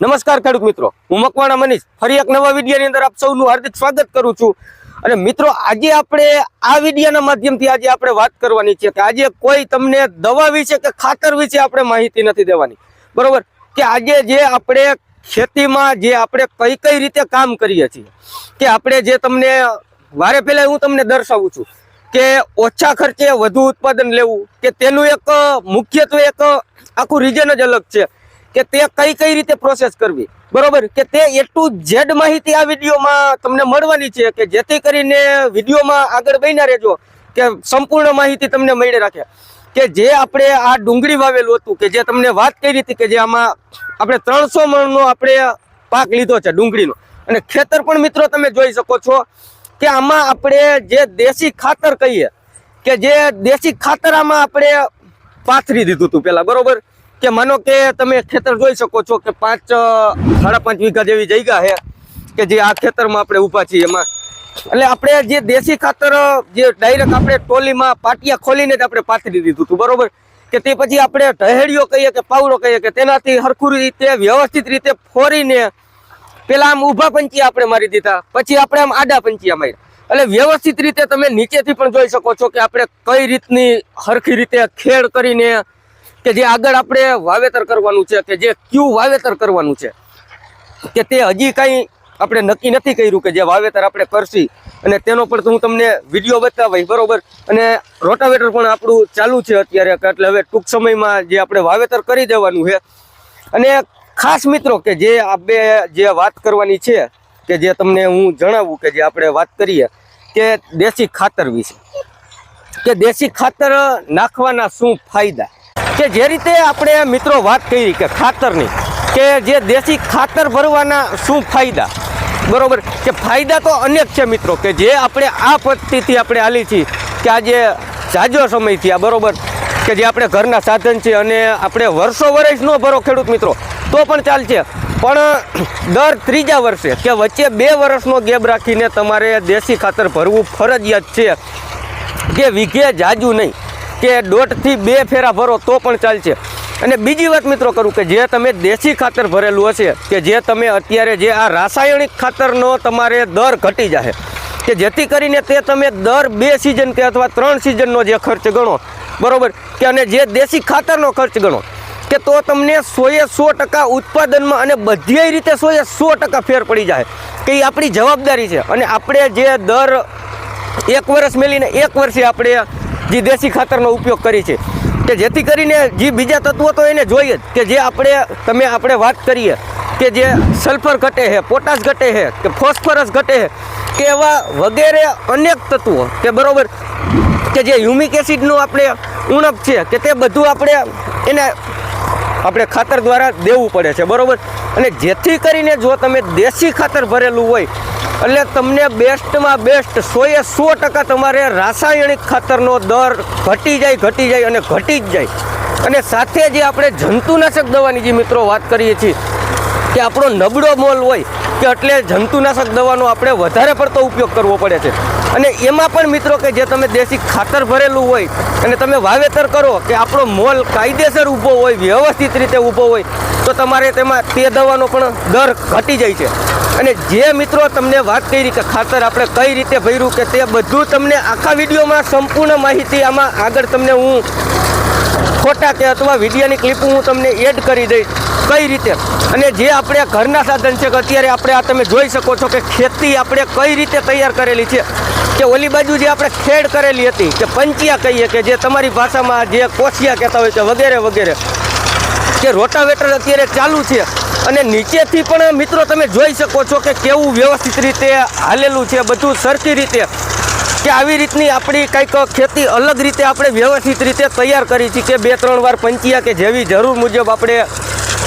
નમસ્કાર ખેડૂત મિત્રો. હું મકવાણા મનીષ. ફરી એક નવા વિડીયોની અંદર આપ સૌનું હાર્દિક સ્વાગત કરું છું. અને મિત્રો, આજે આપણે આ વિડીયોના માધ્યમથી આજે આપણે વાત કરવાની છે કે આજે કોઈ તમને દવા વિશે કે ખાતર વિશે આપણે માહિતી નથી દેવાની. બરોબર? કે આજે જે આપણે ખેતીમાં જે આપણે કઈ કઈ રીતે કામ કરીએ છીએ, કે આપણે જે તમને, વારે પહેલા હું તમને દર્શાવું છું કે ઓછા ખર્ચે વધુ ઉત્પાદન લેવું, કે તેનું એક મુખ્યત્વે એક આખું રીઝન જ અલગ છે. કે તે કઈ કઈ રીતે પ્રોસેસ કરવી? બરોબર? કે તે એ ટુ ઝેડ માહિતી આ વિડીયોમાં તમને મળવાની છે કે જેથી કરીને વિડીયોમાં આગળ બન્યા રહેજો, કે સંપૂર્ણ માહિતી તમને મળી રાખે. કે જે આપણે આ ડુંગળી વાવેલું હતું, કે જે તમને વાત કરી હતી કે જે આમાં આપણે ત્રણસો મણનો આપણે પાક લીધો છે ડુંગળીનો. અને ખેતર પણ મિત્રો તમે જોઈ શકો છો કે આમાં આપણે જે દેશી ખાતર કહીએ, કે જે દેશી ખાતર આમાં આપણે પાથરી દીધું હતું પહેલાં, બરોબર? કે માનો કે તમે ખેતર જોઈ શકો છો કે પાંચ સાડા પાંચ વીઘા જેવી જગ્યા છે કે જે આ ખેતરમાં આપણે ઊભા છીએ એમાં. એટલે આપણે જે દેશી ખાતર જે ડાયરેક્ટ આપણે ટોલીમાં પાટિયા ખોલીને જ આપણે પાથરી દીધું હતું, બરોબર? કે તે પછી આપણે ઢહેડીઓ કહીએ કે પાવડો કહીએ કે તેનાથી હરખું રીતે, વ્યવસ્થિત રીતે ફોરીને પેલા આમ ઊભા પંચિયા આપણે મારી દીધા, પછી આપણે આમ આડા પંચિયા માર્યા. એટલે વ્યવસ્થિત રીતે તમે નીચેથી પણ જોઈ શકો છો કે આપણે કઈ રીતની હરખી રીતે ખેડ કરીને કે જે આગળ આપણે વાવેતર કરવાનું છે કે જે ક્યુ વાવેતર કરવાનું છે, કે તે હજી કાંઈ આપણે નક્કી નથી કર્યું કે જે વાવેતર આપણે કરશી. અને તેનો પણ હું તમને વીડિયો બતાવીશ, બરોબર? અને રોટાવેટર પણ આપણું ચાલુ છે અત્યારે એટલે હવે ટૂંક સમયમાં જે આપણે વાવેતર કરી દેવાનું છે. અને ખાસ મિત્રો કે જે આપણે જે વાત કરવાની છે, કે જે તમને હું જણાવું કે જે આપણે વાત કરીએ, કે દેશી ખાતર વિશે. કે દેશી ખાતર નાખવાના શું ફાયદા? કે જે રીતે આપણે મિત્રો વાત કરી કે ખાતરની, કે જે દેશી ખાતર ભરવાના શું ફાયદા? બરોબર? કે ફાયદા તો અનેક છે મિત્રો, કે જે આપણે આ પદ્ધતિથી આપણે હાલી છીએ, કે આજે જાજો સમય થયા બરોબર? કે જે આપણે ઘરના સાધન છે અને આપણે વર્ષો વર્ષ ન ભરો ખેડૂત મિત્રો, તો પણ ચાલશે. પણ દર ત્રીજા વર્ષે, કે વચ્ચે બે વર્ષનો ગેપ રાખીને તમારે દેશી ખાતર ભરવું ફરજિયાત છે. કે વીઘે જાજુ નહીં. કે દોઢથી બે ફેરા ભરો તો પણ ચાલશે. અને બીજી વાત મિત્રો કરું કે જે તમે દેશી ખાતર ભરેલું હશે, કે જે તમે અત્યારે જે આ રાસાયણિક ખાતરનો તમારે દર ઘટી જશે કે જેથી કરીને તે તમે દર બે સિઝન કે અથવા ત્રણ સિઝનનો જે ખર્ચ ગણો, બરાબર? કે અને જે દેશી ખાતરનો ખર્ચ ગણો, કે તો તમને સોએ સો ટકા ઉત્પાદનમાં અને બધી રીતે સોએ સો ટકા ફેર પડી જાય કે એ આપણી જવાબદારી છે. અને આપણે જે દર એક વર્ષ મેલીને એક વર્ષે આપણે જે દેશી ખાતરનો ઉપયોગ કરી છે. કે જેથી કરીને જે બીજા તત્વો તો એને જોઈએ જ કે જે આપણે, તમે આપણે વાત કરીએ કે જે સલ્ફર ઘટે છે, પોટાશ ઘટે છે, કે ફોસ્ફરસ ઘટે છે, કે એવા વગેરે અનેક તત્વો, કે બરાબર, કે જે હ્યુમિક એસિડનું આપણે ઉણપ છે, કે તે બધું આપણે એને આપણે ખાતર દ્વારા દેવું પડે છે, બરાબર? અને જેથી કરીને જો તમે દેશી ખાતર ભરેલું હોય એટલે તમને બેસ્ટમાં બેસ્ટ સોએ સો ટકા તમારે રાસાયણિક ખાતરનો દર ઘટી જાય ઘટી જાય અને ઘટી જ જાય. અને સાથે જે આપણે જંતુનાશક દવાની જે મિત્રો વાત કરીએ છીએ, કે આપણો નબળો મોલ હોય, કે એટલે જંતુનાશક દવાનો આપણે વધારે પડતો ઉપયોગ કરવો પડે છે. અને એમાં પણ મિત્રો કે જે તમે દેશી ખાતર ભરેલું હોય, અને તમે વાવેતર કરો, કે આપણો મોલ કાયદેસર ઊભો હોય, વ્યવસ્થિત રીતે ઊભો હોય, તો તમારે તેમાં તે દવાનો પણ દર ઘટી જાય છે. અને જે મિત્રો તમને વાત કરી કે ખાતર આપણે કઈ રીતે ભર્યું કે તે બધું તમને આખા વિડીયોમાં સંપૂર્ણ માહિતી આમાં આગળ તમને હું ફોટા કે અથવા વિડીયોની ક્લિપ હું તમને એડ કરી દઈશ કઈ રીતે? અને જે આપણે ઘરના સાધન છે કે અત્યારે આપણે આ તમે જોઈ શકો છો કે ખેતી આપણે કઈ રીતે તૈયાર કરેલી છે. કે ઓલી બાજુ જે આપણે ખેડ કરેલી હતી, કે પંચિયા કહીએ કે જે તમારી ભાષામાં જે કોશિયા કહેતા હોય છે વગેરે વગેરે, કે રોટાવેટર અત્યારે ચાલુ છે. અને નીચેથી પણ મિત્રો તમે જોઈ શકો છો કે કેવું વ્યવસ્થિત રીતે હાલેલું છે, બધું સરખી રીતે કે આવી રીતની આપણી કંઈક ખેતી અલગ રીતે આપણે વ્યવસ્થિત રીતે તૈયાર કરી છે કે બે, ત્રણ વાર પંચિયા કે જેવી જરૂર મુજબ આપણે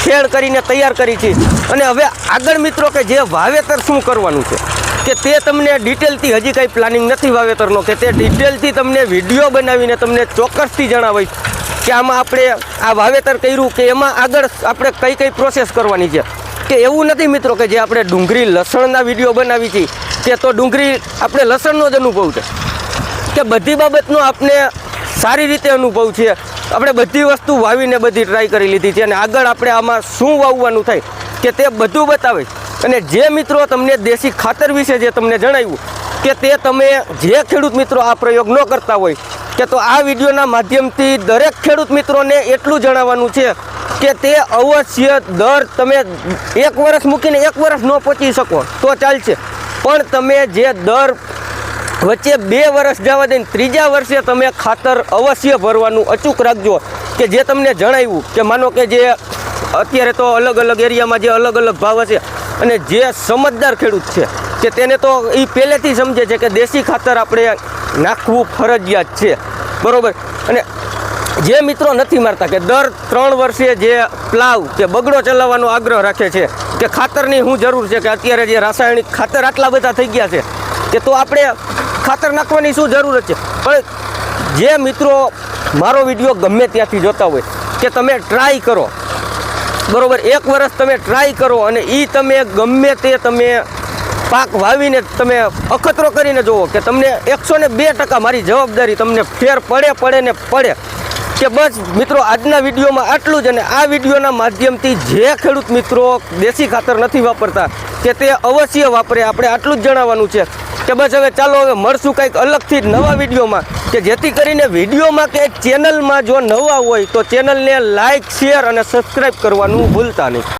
ખેડ કરીને તૈયાર કરી છે. અને હવે આગળ મિત્રો કે જે વાવેતર શું કરવાનું છે, કે તે તમને ડિટેલથી હજી કાંઈ પ્લાનિંગ નથી વાવેતરનો, કે તે ડિટેલથી તમને વીડિયો બનાવીને તમને ચોક્કસથી જણાવીશ. કે આમાં આપણે આ વાવેતર કર્યું કે એમાં આગળ આપણે કઈ કઈ પ્રોસેસ કરવાની છે? કે એવું નથી મિત્રો કે જે આપણે ડુંગળી લસણના વીડિયો બનાવી છીએ કે તો ડુંગળી આપણે લસણનો જ અનુભવ છે. કે બધી બાબતનો આપણે સારી રીતે અનુભવ છે. આપણે બધી વસ્તુ વાવીને બધી ટ્રાય કરી લીધી છે અને આગળ આપણે આમાં શું વાવવાનું થાય કે તે બધું બતાવે અને જે મિત્રો તમને દેશી ખાતર વિશે જે તમને જણાવ્યું, કે તે તમે જે ખેડૂત મિત્રો આ પ્રયોગ ન કરતા હોય કે તો આ વિડીયોના માધ્યમથી દરેક ખેડૂત મિત્રોને એટલું જણાવવાનું છે કે તે અવશ્ય દર તમે એક વર્ષ મૂકીને એક વર્ષ ન પહોંચી શકો. તો ચાલશે. પણ તમે જે દર વચ્ચે બે વર્ષ જવા દઈને ત્રીજા વર્ષે તમે ખાતર અવશ્ય ભરવાનું અચૂક રાખજો. કે જે તમને જણાવ્યું કે માનો કે જે અત્યારે તો અલગ અલગ એરિયામાં જે અલગ અલગ ભાવ હશે અને જે સમજદાર ખેડૂત છે, કે તેને તો એ પહેલેથી સમજે છે કે દેશી ખાતર આપણે નાખવું ફરજિયાત છે. બરાબર? અને જે મિત્રો નથી મારતા કે દર ત્રણ વર્ષે જે પ્લાવ કે બગડો ચલાવવાનો આગ્રહ રાખે છે કે ખાતરની શું જરૂર છે કે અત્યારે જે રાસાયણિક ખાતર આટલા બધા થઈ ગયા છે, કે તો આપણે ખાતર નાખવાની શું જરૂર છે? પણ જે મિત્રો મારો વીડિયો ગમે ત્યાંથી જોતા હોય કે તમે ટ્રાય કરો. બરાબર? એક વર્ષ તમે ટ્રાય કરો અને એ તમે ગમે તે તમે પાક વાવીને તમે અખતરો કરીને જુઓ કે તમને એકસો ને બે ટકા મારી જવાબદારી તમને ફેર પડે પડે ને પડે. કે બસ મિત્રો, આજના વિડીયોમાં આટલું જ અને આ વિડીયોના માધ્યમથી જે ખેડૂત મિત્રો દેશી ખાતર નથી વાપરતા કે તે અવશ્ય વાપરે, આપણે આટલું જ જણાવવાનું છે. કે બસ હવે ચાલો હવે મળશું કંઈક અલગથી નવા વિડીયોમાં. કે જેથી કરીને વિડીયોમાં કે ચેનલમાં જો નવા હોય તો ચેનલને લાઇક શેર અને સબસ્ક્રાઈબ કરવાનું ભૂલતા નહીં.